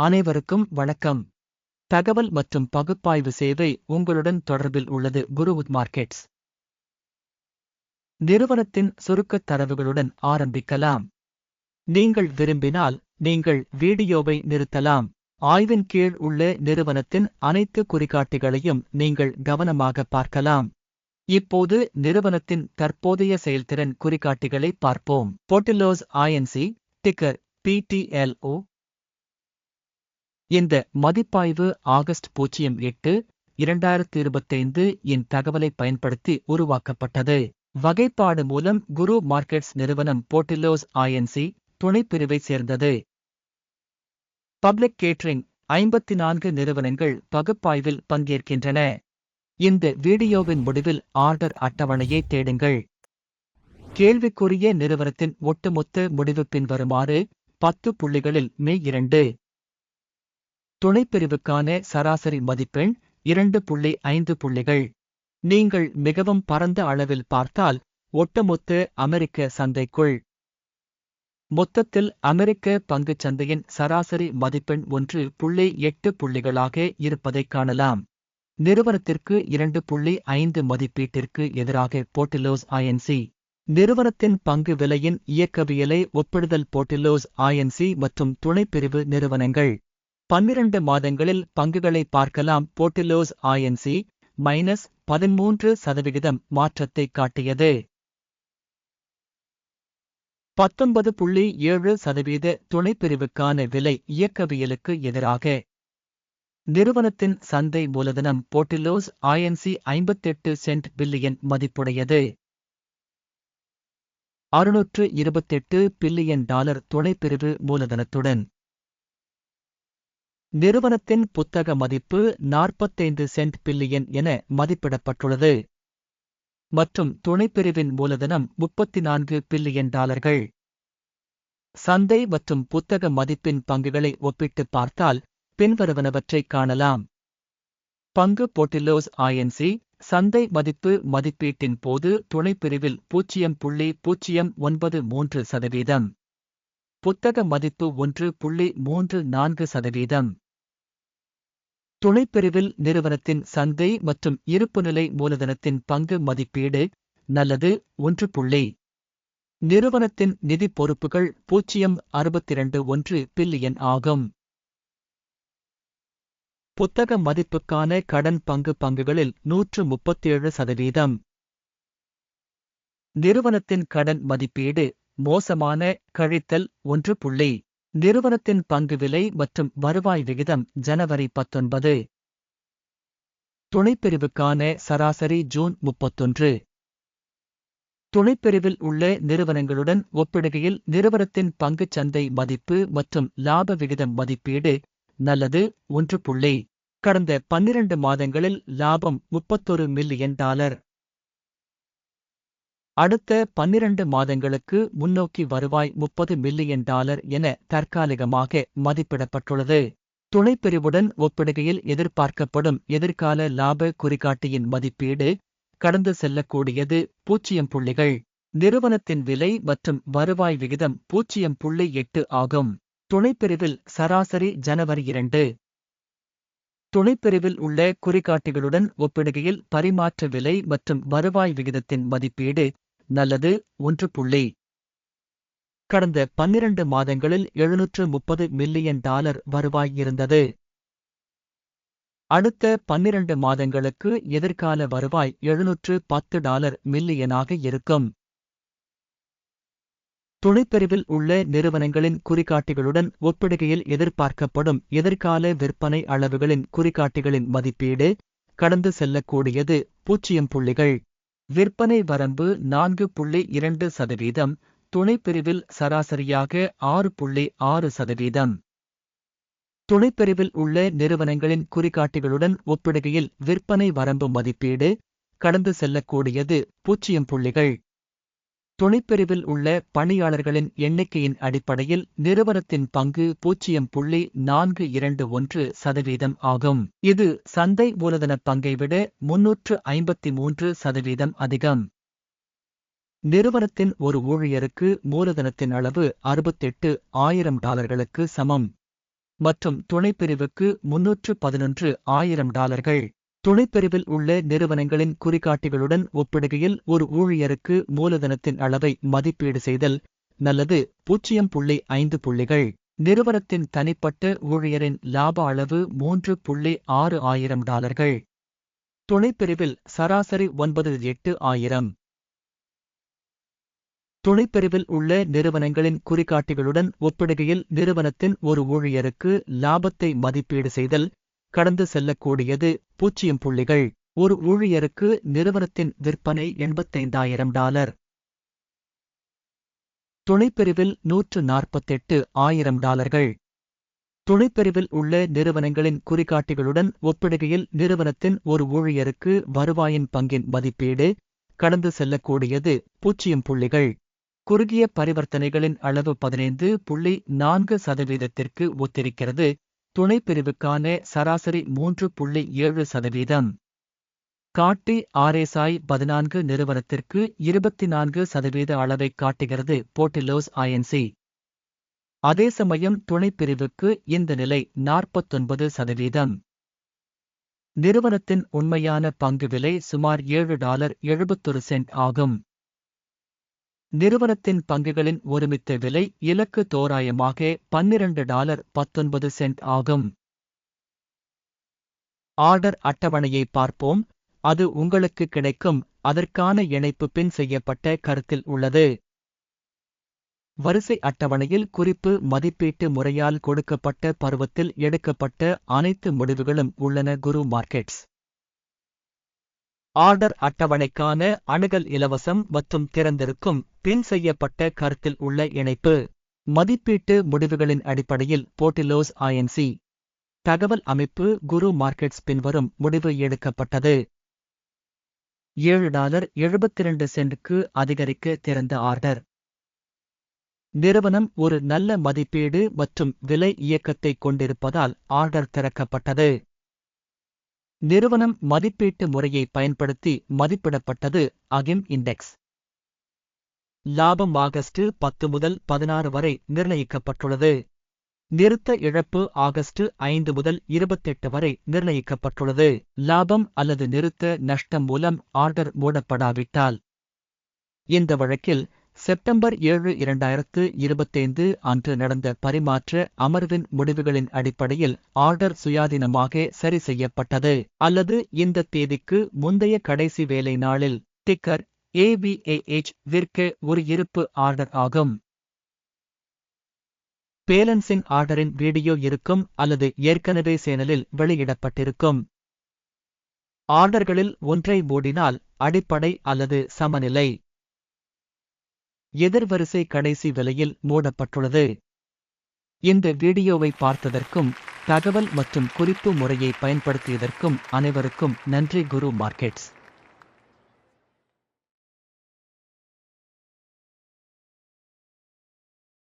அனைவருக்கும் வணக்கம். தகவல் மற்றும் பகுப்பாய்வு சேவை உங்களுடன் தொடர்பில் உள்ளது குருவுத் மார்க்கெட்ஸ். நிறுவனத்தின் சுருக்கத் தரவுகளுடன் ஆரம்பிக்கலாம். நீங்கள் விரும்பினால் நீங்கள் வீடியோவை நிறுத்தலாம். ஆய்வின் கீழ் உள்ள நிறுவனத்தின் அனைத்து குறிகாட்டிகளையும் நீங்கள் கவனமாக பார்க்கலாம். இப்போது நிறுவனத்தின் தற்போதைய செயல்திறன் குறிகாட்டிகளை பார்ப்போம். போர்ட்டிலோஸ் ஐஎன்சி டிக்கர் பிடிஎல்ஓ இந்த மதிப்பாய்வு ஆகஸ்ட் பூஜ்ஜியம் எட்டு இரண்டாயிரத்தி இருபத்தைந்து இன் தகவலை பயன்படுத்தி உருவாக்கப்பட்டது. வகைப்பாடு மூலம் குரு மார்க்கெட்ஸ் நிறுவனம் போர்டிலோஸ் ஐஎன்சி துணைப்பிரிவை சேர்ந்தது. பப்ளிக் கேட்ரிங் ஐம்பத்தி நான்கு நிறுவனங்கள் பகுப்பாய்வில் பங்கேற்கின்றன. இந்த வீடியோவின் முடிவில் ஆர்டர் அட்டவணையை தேடுங்கள். கேள்விக்குரிய நிறுவனத்தின் ஒட்டுமொத்த முடிவு பின்வருமாறு பத்து புள்ளிகளில் மே இரண்டு துணைப்பிரிவுக்கான சராசரி மதிப்பெண் இரண்டு புள்ளி ஐந்து புள்ளிகள். நீங்கள் மிகவும் பரந்த அளவில் பார்த்தால் ஒட்டுமொத்த அமெரிக்க சந்தைக்குள். மொத்தத்தில் அமெரிக்க பங்குச் சந்தையின் சராசரி மதிப்பெண் ஒன்று புள்ளி எட்டு புள்ளிகளாக இருப்பதைக் காணலாம். நிறுவனத்திற்கு இரண்டு புள்ளி ஐந்து மதிப்பீட்டிற்கு எதிராக போர்டிலோஸ் ஐஎன்சி நிறுவனத்தின் பங்கு விலையின் இயக்கவியலை ஒப்பிடுதல் போர்ட்டிலோஸ் ஐஎன்சி மற்றும் துணைப்பிரிவு நிறுவனங்கள். பன்னிரண்டு மாதங்களில் பங்குகளை பார்க்கலாம். போர்டிலோஸ் ஐஎன்சி மைனஸ் பதிமூன்று சதவிகிதம் மாற்றத்தை காட்டியது. பத்தொன்பது புள்ளி ஏழு சதவீத துணைப்பிரிவுக்கான விலை இயக்கவியலுக்கு எதிராக. நிறுவனத்தின் சந்தை மூலதனம் போர்டிலோஸ் ஐஎன்சி ஐம்பத்தெட்டு சென்ட் பில்லியன் மதிப்புடையது. அறுநூற்று இருபத்தெட்டு பில்லியன் டாலர் துணைப்பிரிவு மூலதனத்துடன். நிறுவனத்தின் புத்தக மதிப்பு நாற்பத்தைந்து சென்ட் பில்லியன் என மதிப்பிடப்பட்டுள்ளது. மற்றும் துணைப்பிரிவின் மூலதனம் முப்பத்தி நான்கு பில்லியன் டாலர்கள். சந்தை மற்றும் புத்தக மதிப்பின் பங்குகளை ஒப்பிட்டு பார்த்தால் பின்வருவனவற்றைக் காணலாம். பங்கு போர்ட்டிலோஸ் ஐஎன்சி சந்தை மதிப்பு மதிப்பீட்டின் போது துணைப்பிரிவில் பூஜ்ஜியம் புள்ளி பூஜ்ஜியம் ஒன்பது மூன்று சதவீதம். புத்தக மதிப்பு ஒன்று புள்ளி மூன்று நான்கு சதவீதம். துணைப்பிரிவில் நிறுவனத்தின் சந்தை மற்றும் இருப்புநிலை மூலதனத்தின் பங்கு மதிப்பீடு நல்லது ஒன்று புள்ளி. நிறுவனத்தின் நிதி பொறுப்புகள் பூஜ்ஜியம் அறுபத்திரண்டு ஒன்று பில்லியன் ஆகும். புத்தக மதிப்புக்கான கடன் பங்கு பங்குகளில் நூற்று முப்பத்தேழு சதவீதம். நிறுவனத்தின் கடன் மதிப்பீடு மோசமான கழித்தல் ஒன்று புள்ளி. நிறுவனத்தின் பங்கு விலை மற்றும் வருவாய் விகிதம் ஜனவரி பத்தொன்பது. துணைப்பிரிவுக்கான சராசரி ஜூன் முப்பத்தொன்று. துணைப்பிரிவில் உள்ள நிறுவனங்களுடன் ஒப்பிடுகையில் நிறுவனத்தின் பங்குச் சந்தை மதிப்பு மற்றும் லாப விகிதம் மதிப்பீடு நல்லது ஒன்று புள்ளி. கடந்த பன்னிரண்டு மாதங்களில் லாபம் முப்பத்தொரு மில்லியன் டாலர். அடுத்த பன்னிரண்டு மாதங்களுக்கு முன்னோக்கி வருவாய் முப்பது மில்லியன் டாலர் என தற்காலிகமாக மதிப்பிடப்பட்டுள்ளது. துணைப்பிரிவுடன் ஒப்பிடுகையில் எதிர்பார்க்கப்படும் எதிர்கால லாப குறிகாட்டியின் மதிப்பீடு கடந்து செல்லக்கூடியது பூஜ்ஜியம் புள்ளிகள். நிறுவனத்தின் விலை மற்றும் வருவாய் விகிதம் பூஜ்ஜியம் புள்ளி எட்டு ஆகும். துணைப்பிரிவில் சராசரி ஜனவரி இரண்டு. துணைப்பிரிவில் உள்ள குறிகாட்டிகளுடன் ஒப்பிடுகையில் பரிமாற்ற விலை மற்றும் வருவாய் விகிதத்தின் மதிப்பீடு நல்லது ஒன்று புள்ளி. கடந்த பன்னிரண்டு மாதங்களில் எழுநூற்று முப்பது மில்லியன் டாலர் வருவாய் இருந்தது. அடுத்த பன்னிரண்டு மாதங்களுக்கு எதிர்கால வருவாய் எழுநூற்று பத்து டாலர் மில்லியனாக இருக்கும். துணைப்பிரிவில் உள்ள நிறுவனங்களின் குறிகாட்டிகளுடன் ஒப்பிடுகையில் எதிர்பார்க்கப்படும் எதிர்கால விற்பனை அளவுகளின் குறிகாட்டிகளின் மதிப்பீடு கடந்து செல்லக்கூடியது பூஜ்ஜியம் புள்ளிகள். விற்பனை வரம்பு நான்கு புள்ளி இரண்டு சதவீதம் துணைப்பிரிவில் சராசரியாக ஆறு புள்ளி ஆறு சதவீதம். துணைப்பிரிவில் உள்ள நிறுவனங்களின் குறிகாட்டிகளுடன் ஒப்பிடுகையில் விற்பனை வரம்பு மதிப்பீடு கடந்து செல்லக்கூடியது பூஜ்ஜியம் புள்ளிகள். துணைப்பிரிவில் உள்ள பணியாளர்களின் எண்ணிக்கையின் அடிப்படையில் நிறுவனத்தின் பங்கு பூஜ்ஜியம் புள்ளி நான்கு இரண்டு ஒன்று சதவீதம் ஆகும். இது சந்தை மூலதன பங்கை விட முன்னூற்று ஐம்பத்தி மூன்று சதவீதம் அதிகம். நிறுவனத்தின் ஒரு ஊழியருக்கு மூலதனத்தின் அளவு அறுபத்தெட்டு ஆயிரம் டாலர்களுக்கு சமம். மற்றும் துணைப்பிரிவுக்கு முன்னூற்று பதினொன்று ஆயிரம் டாலர்கள். துணைப்பிரிவில் உள்ள நிறுவனங்களின் குறிகாட்டிகளுடன் ஒப்பிடுகையில் ஒரு ஊழியருக்கு மூலதனத்தின் அளவை மதிப்பீடு செய்தல் நல்லது. பூஜ்ஜியம் புள்ளி ஐந்து புள்ளிகள். நிறுவனத்தின் தனிப்பட்ட ஊழியரின் லாப அளவு மூன்று புள்ளி ஆறு ஆயிரம் டாலர்கள். துணைப்பிரிவில் சராசரி ஒன்பது எட்டு ஆயிரம். துணைப்பிரிவில் உள்ள நிறுவனங்களின் குறிகாட்டிகளுடன் ஒப்பிடுகையில் நிறுவனத்தின் ஒரு ஊழியருக்கு லாபத்தை மதிப்பீடு செய்தல் கடந்து செல்லக்கூடியது பூஜ்ஜியம் புள்ளிகள். ஒரு ஊழியருக்கு நிறுவனத்தின் விற்பனை எண்பத்தைந்தாயிரம் டாலர். துணைப்பிரிவில் நூற்று நாற்பத்தெட்டு ஆயிரம் டாலர்கள். துணைப்பிரிவில் உள்ள நிறுவனங்களின் குறிகாட்டிகளுடன் ஒப்பிடுகையில் நிறுவனத்தின் ஒரு ஊழியருக்கு வருவாயின் பங்கின் மதிப்பீடு கடந்து செல்லக்கூடியது பூஜ்ஜியம் புள்ளிகள். குறுகிய பரிவர்த்தனைகளின் அளவு பதினைந்து புள்ளி நான்கு சதவீதத்திற்கு ஒத்திருக்கிறது. துணைப்பிரிவுக்கான சராசரி மூன்று புள்ளி ஏழு சதவீதம். காட்டி ஆர்எஸ்ஐ பதினான்கு நிறுவனத்திற்கு இருபத்தி நான்கு சதவீத அளவை காட்டுகிறது போர்ட்டிலோஸ் ஐஎன்சி. அதே சமயம் துணைப்பிரிவுக்கு இந்த நிலை நாற்பத்தொன்பது சதவீதம். நிறுவனத்தின் உண்மையான பங்கு விலை சுமார் ஏழு டாலர் எழுபத்தொரு சென்ட் ஆகும். நிறுவனத்தின் பங்குகளின் ஒருமித்த விலை இலக்கு தோராயமாக பன்னிரண்டு டாலர் பத்தொன்பது சென்ட் ஆகும். ஆர்டர் அட்டவணையை பார்ப்போம். அது உங்களுக்கு கிடைக்கும். அதற்கான இணைப்பு பின் செய்யப்பட்ட கருத்தில் உள்ளது. வரிசை அட்டவணையில் குறிப்பு மதிப்பீட்டு முறையால் கொடுக்கப்பட்ட பருவத்தில் எடுக்கப்பட்ட அனைத்து முடிவுகளும் உள்ளன. குரு மார்க்கெட்ஸ். ஆர்டர் அட்டவணைக்கான அணுகல் இலவசம் மற்றும் திறந்திருக்கும் பின் செய்யப்பட்ட கருத்தில் உள்ள இணைப்பு. மதிப்பீட்டு முடிவுகளின் அடிப்படையில் போர்டிலோஸ் ஐஎன்சி தகவல் அமைப்பு குரு மார்க்கெட்ஸ் பின்வரும் முடிவு எடுக்கப்பட்டது. ஏழு டாலர் எழுபத்திரண்டு சென்டுக்கு அதிகரிக்க திறந்த ஆர்டர். நிறுவனம் ஒரு நல்ல மதிப்பீடு மற்றும் விலை இயக்கத்தை கொண்டிருப்பதால் ஆர்டர் திறக்கப்பட்டது. நிறுவனம் மதிப்பீட்டு முறையை பயன்படுத்தி மதிப்பிடப்பட்டது அகிம் இண்டெக்ஸ். லாபம் ஆகஸ்ட் பத்து முதல் பதினாறு வரை நிர்ணயிக்கப்பட்டுள்ளது. நிறுத்த இழப்பு ஆகஸ்ட் ஐந்து முதல் இருபத்தெட்டு வரை நிர்ணயிக்கப்பட்டுள்ளது. லாபம் அல்லது நிறுத்த நஷ்டம் மூலம் ஆர்டர் மூடப்படாவிட்டால். இந்த வழக்கில் செப்டம்பர் ஏழு இரண்டாயிரத்து இருபத்தைந்து அன்று நடந்த பரிமாற்ற அமர்வின் முடிவுகளின் அடிப்படையில் ஆர்டர் சுயாதீனமாக சரி செய்யப்பட்டது. அல்லது இந்த தேதிக்கு முந்தைய கடைசி வேலை நாளில் டிக்கர் ஏபிஏஹெச் விற்க ஒரு இருப்பு ஆர்டர் ஆகும். பேலன்சிங் ஆர்டரின் வீடியோ இருக்கும் அல்லது ஏற்கனவே சேனலில் வெளியிடப்பட்டிருக்கும். ஆர்டர்களில் ஒன்றை மூடினால் அடிப்படை அல்லது சமநிலை. எதிர்வரிசை கடைசி விலையில் மூடப்பட்டுள்ளது. இந்த வீடியோவை பார்த்ததற்கும் தகவல் மற்றும் குறிப்பு முறையை பயன்படுத்தியதற்கும் அனைவருக்கும் நன்றி குரு மார்க்கெட்ஸ்.